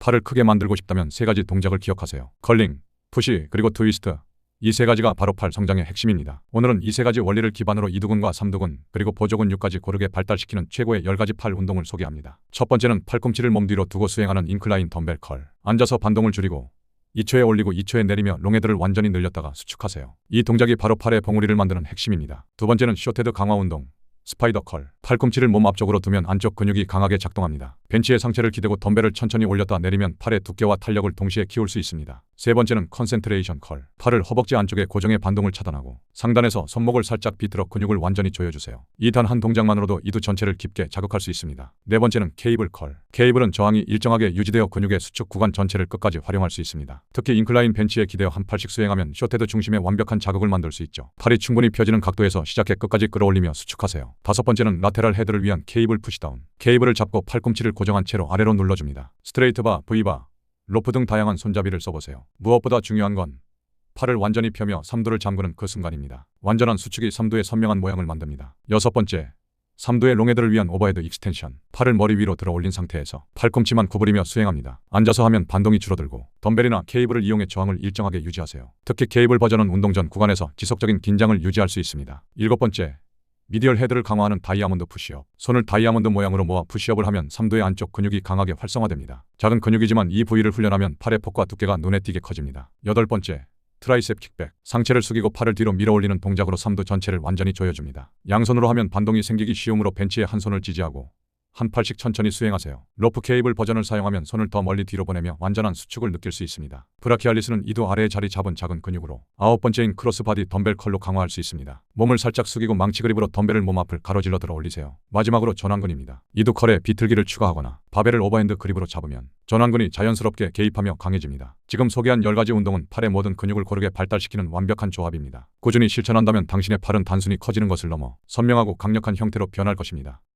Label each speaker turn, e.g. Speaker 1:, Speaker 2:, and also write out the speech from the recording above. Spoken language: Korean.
Speaker 1: 팔을 크게 만들고 싶다면 세 가지 동작을 기억하세요. 컬링, 푸시, 그리고 트위스트. 이 세 가지가 바로 팔 성장의 핵심입니다. 오늘은 이 세 가지 원리를 기반으로 이두근과 삼두근, 그리고 보조근육까지 고르게 발달시키는 최고의 10가지 팔 운동을 소개합니다. 첫 번째는 팔꿈치를 몸 뒤로 두고 수행하는 인클라인 덤벨 컬. 앉아서 반동을 줄이고 2초에 올리고 2초에 내리며 롱헤드를 완전히 늘렸다가 수축하세요. 이 동작이 바로 팔의 봉우리를 만드는 핵심입니다. 두 번째는 쇼테드 강화 운동. 스파이더 컬. 팔꿈치를 몸 앞쪽으로 두면 안쪽 근육이 강하게 작동합니다. 벤치에 상체를 기대고 덤벨을 천천히 올렸다 내리면 팔의 두께와 탄력을 동시에 키울 수 있습니다. 세 번째는 컨센트레이션 컬. 팔을 허벅지 안쪽에 고정의 반동을 차단하고 상단에서 손목을 살짝 비틀어 근육을 완전히 조여주세요. 이 단 한 동작만으로도 이두 전체를 깊게 자극할 수 있습니다. 네 번째는 케이블 컬. 케이블은 저항이 일정하게 유지되어 근육의 수축 구간 전체를 끝까지 활용할 수 있습니다. 특히 인클라인 벤치에 기대어 한 팔씩 수행하면 쇼테드 중심에 완벽한 자극을 만들 수 있죠. 팔이 충분히 펴지는 각도에서 시작해 끝까지 끌어올리며 수축하세요. 다섯 번째는 라테 랄 헤드를 위한 케이블 푸시다운. 케이블을 잡고 팔꿈치를 고정한 채로 아래로 눌러줍니다. 스트레이트 바, V바, 로프 등 다양한 손잡이를 써보세요. 무엇보다 중요한 건 팔을 완전히 펴며 삼두를 잠그는 그 순간입니다. 완전한 수축이 삼두의 선명한 모양을 만듭니다. 여섯 번째, 삼두의 롱헤드를 위한 오버헤드 익스텐션. 팔을 머리 위로 들어 올린 상태에서 팔꿈치만 구부리며 수행합니다. 앉아서 하면 반동이 줄어들고 덤벨이나 케이블을 이용해 저항을 일정하게 유지하세요. 특히 케이블 버전은 운동 전 구간에서 지속적인 긴장을 유지할 수 있습니다. 일곱 번째, 미디얼 헤드를 강화하는 다이아몬드 푸시업. 손을 다이아몬드 모양으로 모아 푸시업을 하면 삼두의 안쪽 근육이 강하게 활성화됩니다. 작은 근육이지만 이 부위를 훈련하면 팔의 폭과 두께가 눈에 띄게 커집니다. 여덟 번째, 트라이셉 킥백. 상체를 숙이고 팔을 뒤로 밀어 올리는 동작으로 삼두 전체를 완전히 조여줍니다. 양손으로 하면 반동이 생기기 쉬우므로 벤치에 한 손을 지지하고 한 팔씩 천천히 수행하세요. 로프 케이블 버전을 사용하면 손을 더 멀리 뒤로 보내며 완전한 수축을 느낄 수 있습니다. 브라키알리스는 이두 아래에 자리 잡은 작은 근육으로 아홉 번째인 크로스바디 덤벨 컬로 강화할 수 있습니다. 몸을 살짝 숙이고 망치 그립으로 덤벨을 몸 앞을 가로질러 들어 올리세요. 마지막으로 전완근입니다. 이두 컬에 비틀기를 추가하거나 바벨을 오버핸드 그립으로 잡으면 전완근이 자연스럽게 개입하며 강해집니다. 지금 소개한 10가지 운동은 팔의 모든 근육을 고르게 발달시키는 완벽한 조합입니다. 꾸준히 실천한다면 당신의 팔은 단순히 커지는 것을 넘어 선명하고 강력한 형태로 변할 것입니다.